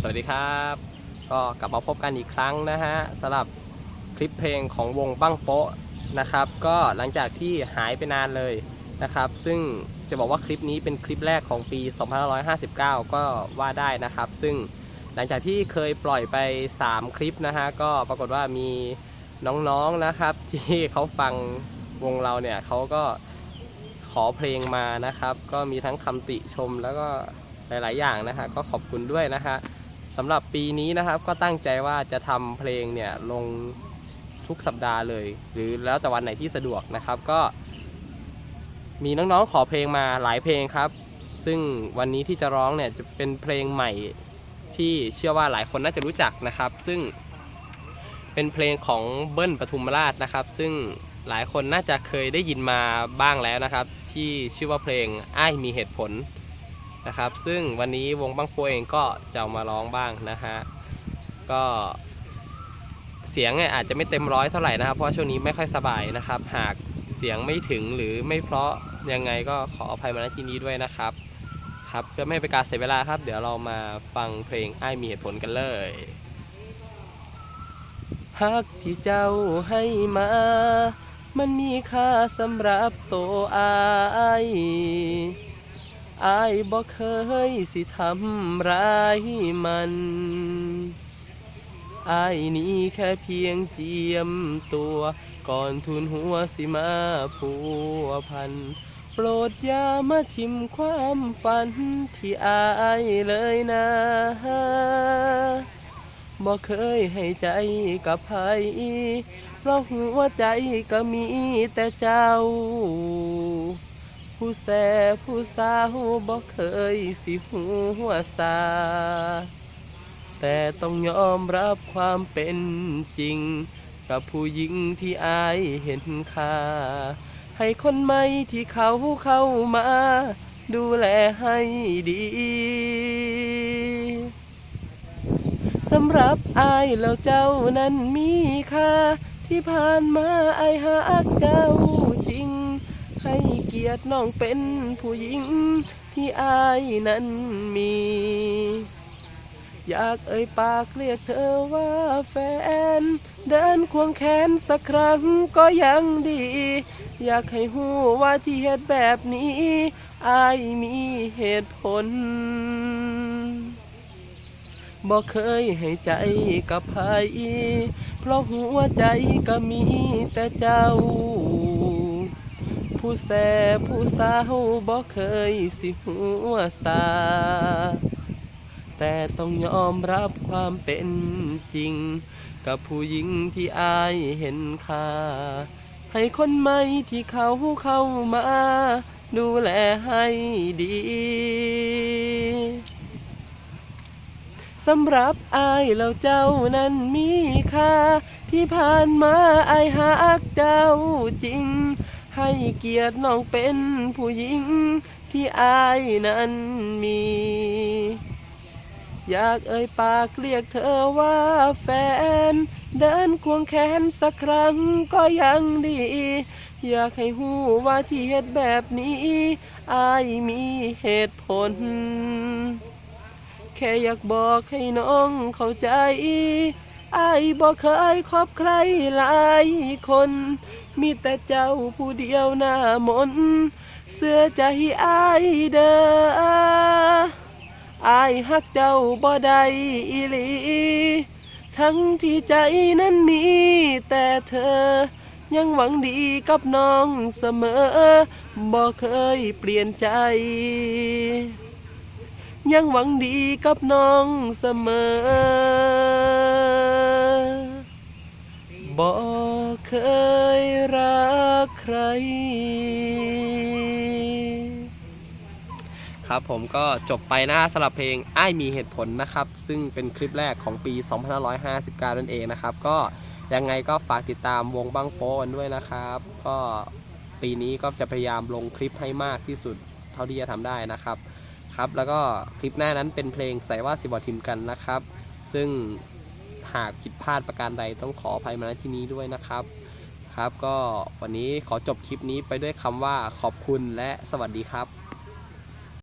สวัสดีครับ ก็กลับมาพบกันอีกครั้งนะฮะสำหรับคลิปเพลงของวงบั้งโป๊ะนะครับ ก็หลังจากที่หายไปนานเลยนะครับ ซึ่งจะบอกว่าคลิปนี้เป็นคลิปแรกของปี 2559 ก็ว่าได้นะครับ ซึ่งหลังจากที่เคยปล่อยไป 3 คลิปนะฮะก็ปรากฏว่ามีน้องๆนะครับ ที่เขาฟังวงเราเนี่ยเขาก็ขอเพลงมานะครับ ก็มีทั้งคำติชมแล้วก็หลาย ๆ อย่างนะฮะก็ขอบคุณด้วยนะฮะ สำหรับปีนี้นะครับก็ตั้งใจว่าจะทำเพลงเนี่ยลงทุกสัปดาห์เลย หรือแล้วแต่วันไหนที่สะดวกนะครับก็ มีน้องๆขอเพลงมาหลายเพลงครับ ซึ่งวันนี้ที่จะร้องเนี่ยจะเป็นเพลงใหม่ที่เชื่อว่าหลายคนน่าจะรู้จักนะครับ ซึ่งเป็นเพลงของเบิ้ลปทุมราชนะครับ ซึ่งหลายคนน่าจะเคยได้ยินมาบ้างแล้วนะครับ ที่ชื่อว่าเพลงอ้ายมีเหตุผล นะครับ ซึ่งวันนี้วงบังโปเองก็จะมาร้องบ้างนะฮะก็เสียงเนี่ยอาจจะไม่เต็มร้อยเท่าไหร่นะครับ เพราะช่วงนี้ไม่ค่อยสบายนะครับ หากเสียงไม่ถึงหรือไม่เพราะยังไงก็ขออภัยมาณที่นี้ด้วยนะครับครับเพื่อไม่ให้เป็นการเสียเวลาครับ เดี๋ยวเรามาฟังเพลงไอ้มีเหตุผลกันเลยฮักที่เจ้าให้มา มันมีค่าสำหรับโตัวอาย อายบ่เคยสิทำร้ายมันอายนี้แค่เพียงเจียมตัว ก่อนทุนหัวสิมาผัวพัน โปรดอย่ามาทิมความฝันที่อายเลยนะบ่เคยให้ใจกับใครเพราะหัวใจก็มีแต่เจ้า ผู้แสผู้สาวบ่เคยสิหัวซาแต่ต้องยอมรับความเป็นจริง กับผู้หญิงที่อายเห็นค่า ให้คนใหม่ที่เขาเข้ามา ดูแลให้ดีสำหรับอายแล้วเจ้านั้นมีค่า ที่ผ่านมาอายหากเจ้าจริง ให้เกียรติน้องเป็นผู้หญิงที่อายนั้นมี อยากเอ่ยปากเรียกเธอว่าแฟน เดินควงแขนสักครั้งก็ยังดี อยากให้หูว่าที่เหตุแบบนี้ อายมีเหตุผลบอกเคยให้ใจกับใครเพราะหัวใจก็มีแต่เจ้า ผู้แสบผู้สาวบอกเคยสิหัวซาแต่ต้องยอมรับความเป็นจริง กับผู้หญิงที่อายเห็นค่า ให้คนใหม่ที่เขาเข้ามา ดูแลให้ดีสำหรับอายแล้วเจ้านั้นมีค่า ที่ผ่านมาอายหักเจ้าจริง ให้เกียรติน้องเป็นผู้หญิงที่อายนั้นมี อยากเอ่ยปากเรียกเธอว่าแฟน เดินควงแขนสักครั้งก็ยังดี อยากให้หูว่าที่เหตุแบบนี้อายมีเหตุผล แค่อยากบอกให้น้องเข้าใจ อายบอกเคยคบใครหลายคน มีแต่เจ้าผู้เดียวหน้ามน เสื้อใจอายเด้ออายฮักเจ้าบ่ได้อีหลี ทั้งที่ใจนั้นมีแต่เธอ ยังหวังดีกับน้องเสมอ บ่เคยเปลี่ยนใจ ยังหวังดีกับน้องเสมอ บ่เคยรักใคร ครับผมก็จบไปนะสำหรับเพลงอ้ายมีเหตุผลนะครับ ซึ่งเป็นคลิปแรกของปี 2559 นั่นเองนะครับ ก็ยังไงก็ฝากติดตามวงบังโป้กันด้วยนะครับ ก็ปีนี้ก็จะพยายามลงคลิปให้มากที่สุดเท่าที่จะทำได้นะครับครับ แล้วก็คลิปหน้านั้นเป็นเพลงใส่ว่าสิบอทิมกันนะครับ ซึ่ง หากผิดพลาดประการใดต้องขออภัยมาณที่นี้ด้วยนะครับ ครับก็วันนี้ขอจบคลิปนี้ไปด้วยคำว่าขอบคุณและสวัสดีครับ